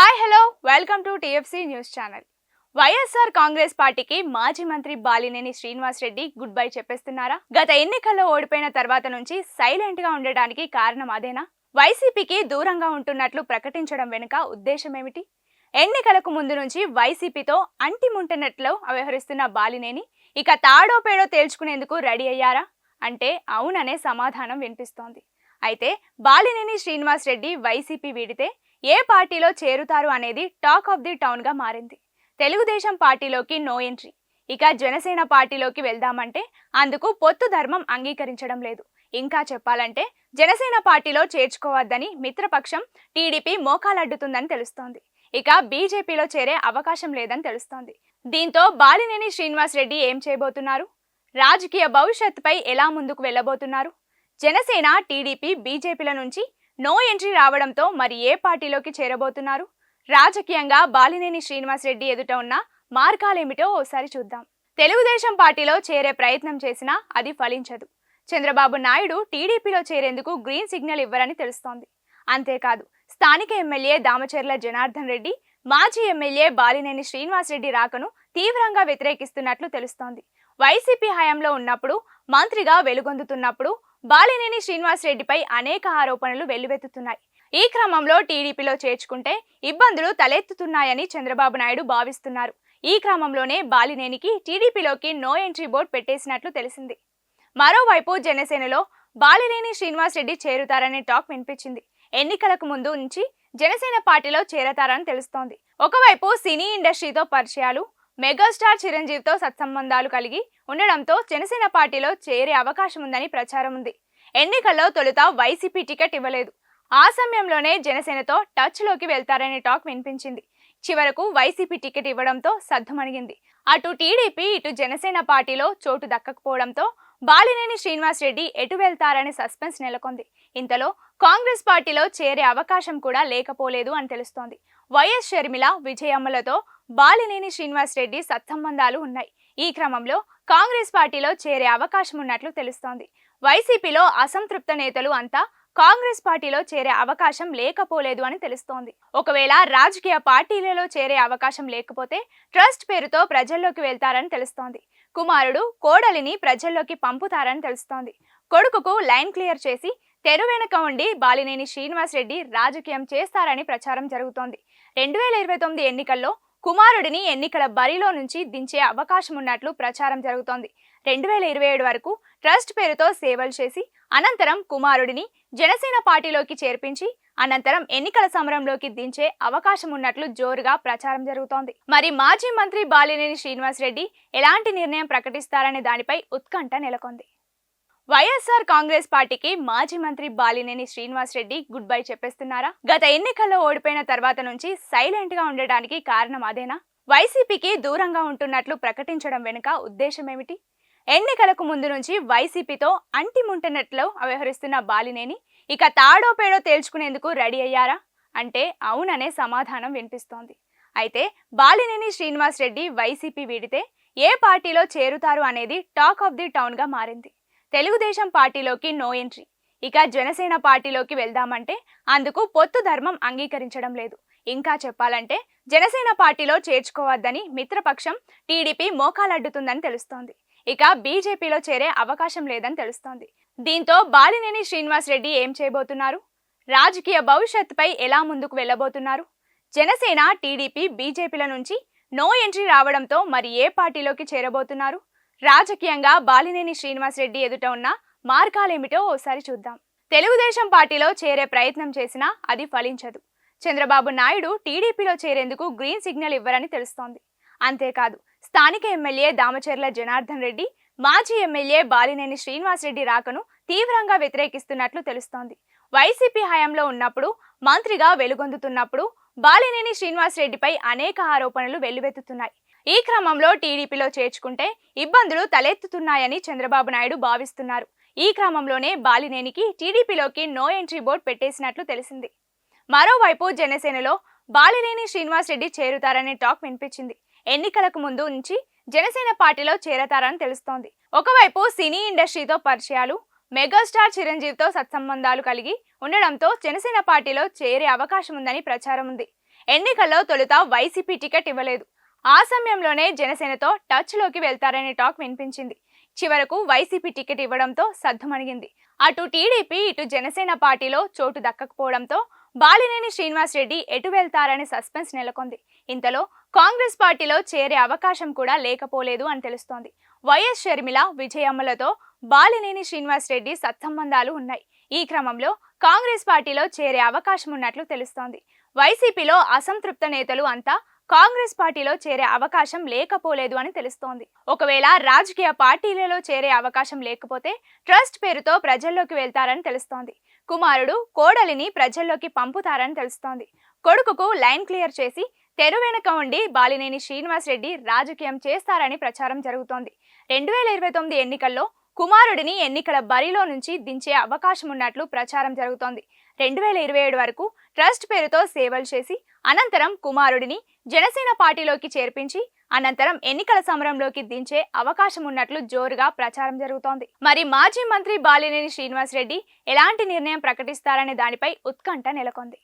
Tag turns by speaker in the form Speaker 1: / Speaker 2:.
Speaker 1: Hi hello welcome to TFC news channel YSR Congress పార్టీకి మాజీ మంత్రి బాలినేని శ్రీనివాస్ రెడ్డి గుడ్ బై చెప్పేస్తున్నారా? గత ఎన్నికల్లో ఓడిపోయిన తర్వాత నుంచి సైలెంట్గా ఉండడానికి కారణం అదేనా? వైసీపీకి దూరంగా ఉంటున్నట్లు ప్రకటించడం వెనుక ఉద్దేశం ఏమిటి? ఎన్నికలకు ముందు నుంచి వైసీపీతో అంటిముంటున్నట్లు వ్యవహరిస్తున్న బాలినేని ఇక తాడో పేడో తేల్చుకునేందుకు రెడీ అయ్యారా? అంటే అవుననే సమాధానం వినిపిస్తోంది. అయితే బాలినేని శ్రీనివాస్ రెడ్డి వైసీపీ వీడితే ఏ పార్టీలో చేరుతారు అనేది టాక్ ఆఫ్ ది టౌన్గా మారింది. తెలుగుదేశం పార్టీలోకి నో ఎంట్రీ. ఇక జనసేన పార్టీలోకి వెళ్దామంటే అందుకు పొత్తు ధర్మం అంగీకరించడం లేదు. ఇంకా చెప్పాలంటే జనసేన పార్టీలో చేర్చుకోవద్దని మిత్రపక్షం టీడీపీ మోకాలడ్డుతుందని తెలుస్తోంది. ఇక బీజేపీలో చేరే అవకాశం లేదని తెలుస్తోంది. దీంతో బాలినేని శ్రీనివాస్ రెడ్డి ఏం చేయబోతున్నారు? రాజకీయ భవిష్యత్తుపై ఎలా ముందుకు వెళ్ళబోతున్నారు? జనసేన టీడీపీ బీజేపీల నుంచి నో ఎంట్రీ రావడంతో మరి ఏ పార్టీలోకి చేరబోతున్నారు? రాజకీయంగా బాలినేని శ్రీనివాస్ రెడ్డి ఎదుట ఉన్న మార్గాలేమిటో ఓసారి చూద్దాం. తెలుగుదేశం పార్టీలో చేరే ప్రయత్నం చేసినా అది ఫలించదు. చంద్రబాబు నాయుడు టీడీపీలో చేరేందుకు గ్రీన్ సిగ్నల్ ఇవ్వరని తెలుస్తోంది. అంతేకాదు స్థానిక ఎమ్మెల్యే దామచర్ల జనార్దన్ రెడ్డి మాజీ ఎమ్మెల్యే బాలినేని శ్రీనివాస్ రెడ్డి రాకను తీవ్రంగా వ్యతిరేకిస్తున్నట్లు తెలుస్తోంది. వైసీపీ హయాంలో ఉన్నప్పుడు మంత్రిగా వెలుగొందుతున్నప్పుడు బాలినేని శ్రీనివాస్ రెడ్డిపై అనేక ఆరోపణలు వెల్లువెత్తుతున్నాయి. ఈ క్రమంలో టీడీపీలో చేర్చుకుంటే ఇబ్బందులు తలెత్తుతున్నాయని చంద్రబాబు నాయుడు భావిస్తున్నారు. ఈ క్రమంలోనే బాలినేనికి టీడీపీలోకి నో ఎంట్రీ బోర్డు పెట్టేసినట్లు తెలిసింది. మరోవైపు జనసేనలో బాలినేని శ్రీనివాస్ రెడ్డి చేరుతారనే టాక్ వినిపించింది. ఎన్నికలకు ముందు నుంచి జనసేన పార్టీలో చేరతారని తెలుస్తోంది. ఒకవైపు సినీ ఇండస్ట్రీతో పరిచయాలు మెగాస్టార్ చిరంజీవితో సత్సంబంధాలు కలిగి ఉండడంతో జనసేన పార్టీలో చేరే అవకాశం ఉందని ప్రచారం ఉంది. ఎన్నికల్లో తొలుత వైసీపీ టికెట్ ఇవ్వలేదు. ఆ సమయంలోనే జనసేనతో టచ్లోకి వెళ్తారనే టాక్ వినిపించింది. చివరకు వైసీపీ టికెట్ ఇవ్వడంతో సద్దుమణిగింది అటు టీడీపీ ఇటు జనసేన పార్టీలో చోటు దక్కకపోవడంతో బాలినేని శ్రీనివాస్ రెడ్డి ఎటు వెళ్తారనే సస్పెన్స్ నెలకొంది. ఇంతలో కాంగ్రెస్ పార్టీలో చేరే అవకాశం కూడా లేకపోలేదు అని తెలుస్తోంది. వైఎస్ షర్మిల విజయమ్మలతో బాలినేని శ్రీనివాస్ రెడ్డి సత్సంబంధాలు ఉన్నాయి. ఈ క్రమంలో కాంగ్రెస్ పార్టీలో చేరే అవకాశం ఉన్నట్లు తెలుస్తోంది. వైసీపీలో అసంతృప్త నేతలు అంతా కాంగ్రెస్ పార్టీలో చేరే అవకాశం లేకపోలేదు అని తెలుస్తోంది. ఒకవేళ రాజకీయ పార్టీలలో చేరే అవకాశం లేకపోతే ట్రస్ట్ పేరుతో ప్రజల్లోకి వెళ్తారని తెలుస్తోంది. కుమారుడు కోడలిని ప్రజల్లోకి పంపుతారని తెలుస్తోంది. కొడుకుకు లైన్ క్లియర్ చేసి తెరు వెనుక ఉండి బాలినేని శ్రీనివాస్ రెడ్డి రాజకీయం చేస్తారని ప్రచారం జరుగుతోంది. రెండు వేల ఇరవై తొమ్మిది ఎన్నికల్లో కుమారుడిని ఎన్నికల బరిలో నుంచి దించే అవకాశం ఉన్నట్లు ప్రచారం జరుగుతోంది. రెండు వేల ఇరవై ఏడు వరకు ట్రస్ట్ పేరుతో సేవలు చేసి అనంతరం కుమారుడిని జనసేన పార్టీలోకి చేర్పించి అనంతరం ఎన్నికల సమరంలోకి దించే అవకాశం ఉన్నట్లు జోరుగా ప్రచారం జరుగుతోంది. మరి మాజీ మంత్రి బాలినేని శ్రీనివాస్ రెడ్డి ఎలాంటి నిర్ణయం ప్రకటిస్తారనే దానిపై ఉత్కంఠ నెలకొంది. వైఎస్ఆర్ కాంగ్రెస్ పార్టీకి మాజీ మంత్రి బాలినేని శ్రీనివాస్ రెడ్డి గుడ్ బై చెప్పేస్తున్నారా? గత ఎన్నికల్లో ఓడిపోయిన తర్వాత నుంచి సైలెంట్గా ఉండడానికి కారణం అదేనా? వైసీపీకి దూరంగా ఉంటున్నట్లు ప్రకటించడం వెనుక ఉద్దేశం ఏమిటి? ఎన్నికలకు ముందు నుంచి వైసీపీతో అంటిముంటున్నట్లు వ్యవహరిస్తున్న బాలినేని ఇక తాడో పేడో తేల్చుకునేందుకు రెడీ అయ్యారా? అంటే అవుననే సమాధానం వినిపిస్తోంది. అయితే బాలినేని శ్రీనివాసరెడ్డి వైసీపీ వీడితే ఏ పార్టీలో చేరుతారు అనేది టాక్ ఆఫ్ ది టౌన్గా మారింది. తెలుగుదేశం పార్టీలోకి నో ఎంట్రీ. ఇక జనసేన పార్టీలోకి వెళ్దామంటే అందుకు పొత్తు ధర్మం అంగీకరించడం లేదు. ఇంకా చెప్పాలంటే జనసేన పార్టీలో చేర్చుకోవద్దని మిత్రపక్షం టీడీపీ మోకాలడ్డుతుందని తెలుస్తోంది. ఇక బీజేపీలో చేరే అవకాశం లేదని తెలుస్తోంది. దీంతో బాలినేని శ్రీనివాస్ రెడ్డి ఏం చేయబోతున్నారు? రాజకీయ భవిష్యత్తుపై ఎలా ముందుకు వెళ్ళబోతున్నారు? జనసేన టీడీపీ బీజేపీల నుంచి నో ఎంట్రీ రావడంతో మరి ఏ పార్టీలోకి చేరబోతున్నారు? రాజకీయంగా బాలినేని శ్రీనివాస్ రెడ్డి ఎదుట ఉన్న మార్గాలేమిటో ఓసారి చూద్దాం. తెలుగుదేశం పార్టీలో చేరే ప్రయత్నం చేసినా అది ఫలించదు. చంద్రబాబు నాయుడు టీడీపీలో చేరేందుకు గ్రీన్ సిగ్నల్ ఇవ్వరని తెలుస్తోంది. అంతేకాదు స్థానిక ఎమ్మెల్యే దామచర్ల జనార్దన్ రెడ్డి మాజీ ఎమ్మెల్యే బాలినేని శ్రీనివాస్ రెడ్డి రాకను తీవ్రంగా వ్యతిరేకిస్తున్నట్లు తెలుస్తోంది. వైసీపీ హయాంలో ఉన్నప్పుడు మంత్రిగా వెలుగొందుతున్నప్పుడు బాలినేని శ్రీనివాస్ రెడ్డిపై అనేక ఆరోపణలు వెల్లువెత్తుతున్నాయి. ఈ క్రమంలో టీడీపీలో చేర్చుకుంటే ఇబ్బందులు తలెత్తుతున్నాయని చంద్రబాబు నాయుడు భావిస్తున్నారు. ఈ క్రమంలోనే బాలినేనికి టీడీపీలోకి నో ఎంట్రీ బోర్డు పెట్టేసినట్లు తెలిసింది. మరోవైపు జనసేనలో బాలినేని శ్రీనివాస్ రెడ్డి చేరుతారనే టాక్ వినిపించింది. ఎన్నికలకు ముందు నుంచి జనసేన పార్టీలో చేరతారని తెలుస్తోంది. ఒకవైపు సినీ ఇండస్ట్రీతో పరిచయాలు మెగాస్టార్ చిరంజీవితో సత్సంబంధాలు కలిగి ఉండడంతో జనసేన పార్టీలో చేరే అవకాశం ఉందని ప్రచారం ఉంది ఎన్నికల్లో తొలుత వైసీపీ టికెట్ ఇవ్వలేదు. ఆ సమయంలోనే జనసేనతో టచ్లోకి వెళ్తారనే టాక్ వినిపించింది. చివరకు వైసీపీ టికెట్ ఇవ్వడంతో సద్దుమణిగింది అటు టీడీపీ ఇటు జనసేన పార్టీలో చోటు దక్కకపోవడంతో బాలినేని శ్రీనివాస్ రెడ్డి ఎటు వెళ్తారనే సస్పెన్స్ నెలకొంది. ఇంతలో కాంగ్రెస్ పార్టీలో చేరే అవకాశం కూడా లేకపోలేదు అని తెలుస్తోంది. వైఎస్ షర్మిల విజయమ్మలతో బాలినేని శ్రీనివాస్ రెడ్డి సత్సంబంధాలు ఉన్నాయి. ఈ క్రమంలో కాంగ్రెస్ పార్టీలో చేరే అవకాశం ఉన్నట్లు తెలుస్తోంది. వైసీపీలో అసంతృప్త నేతలు అంతా కాంగ్రెస్ పార్టీలో చేరే అవకాశం లేకపోలేదు అని తెలుస్తోంది. ఒకవేళ రాజకీయ పార్టీలలో చేరే అవకాశం లేకపోతే ట్రస్ట్ పేరుతో ప్రజల్లోకి వెళ్తారని తెలుస్తోంది. కుమారుడు కోడలిని ప్రజల్లోకి పంపుతారని తెలుస్తోంది. కొడుకుకు లైన్ క్లియర్ చేసి తెరు వెనుక ఉండి బాలినేని శ్రీనివాస్ రెడ్డి రాజకీయం చేస్తారని ప్రచారం జరుగుతోంది. రెండు వేల ఇరవై తొమ్మిది ఎన్నికల్లో కుమారుడిని ఎన్నికల బరిలో నుంచి దించే అవకాశం ఉన్నట్లు ప్రచారం జరుగుతోంది. రెండు వేల ఇరవై ఏడు వరకు ట్రస్ట్ పేరుతో సేవలు చేసి అనంతరం కుమారుడిని జనసేన పార్టీలోకి చేర్పించి అనంతరం ఎన్నికల సమరంలోకి దించే అవకాశం ఉన్నట్లు జోరుగా ప్రచారం జరుగుతోంది. మరి మాజీ మంత్రి బాలినేని శ్రీనివాస్ రెడ్డి ఎలాంటి నిర్ణయం ప్రకటిస్తారనే దానిపై ఉత్కంఠ నెలకొంది.